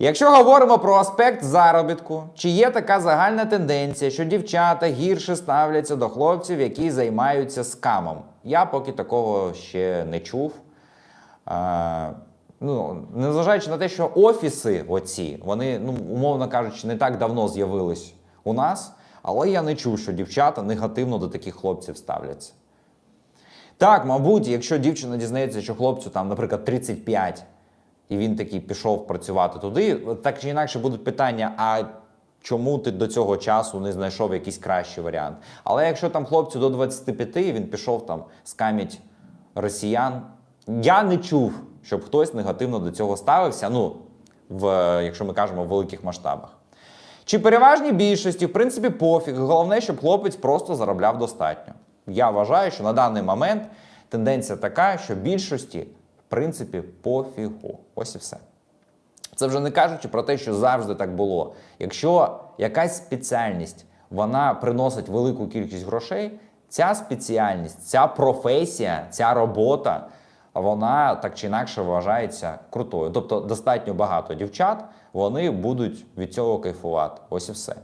Якщо говоримо про аспект заробітку, чи є така загальна тенденція, що дівчата гірше ставляться до хлопців, які займаються скамом? Я поки такого ще не чув. А, ну, незважаючи на те, що офіси, оці, вони, ну, умовно кажучи, не так давно з'явились у нас, але я не чув, що дівчата негативно до таких хлопців ставляться. Так, мабуть, якщо дівчина дізнається, що хлопцю там, наприклад, 35, і він такий пішов працювати туди, так чи інакше будуть питання: а чому ти до цього часу не знайшов якийсь кращий варіант? Але якщо там хлопцю до 25, він пішов там скаміть росіян, я не чув, щоб хтось негативно до цього ставився. Ну, в, якщо ми кажемо в великих масштабах. Чи переважній більшості, в принципі, пофіг. Головне, щоб хлопець просто заробляв достатньо. Я вважаю, що на даний момент тенденція така, що більшості, принципі, пофігу. Ось і все. Це вже не кажучи про те, що завжди так було. Якщо якась спеціальність вона приносить велику кількість грошей, ця спеціальність, ця професія, ця робота, вона так чи інакше вважається крутою. Тобто достатньо багато дівчат, вони будуть від цього кайфувати. Ось і все.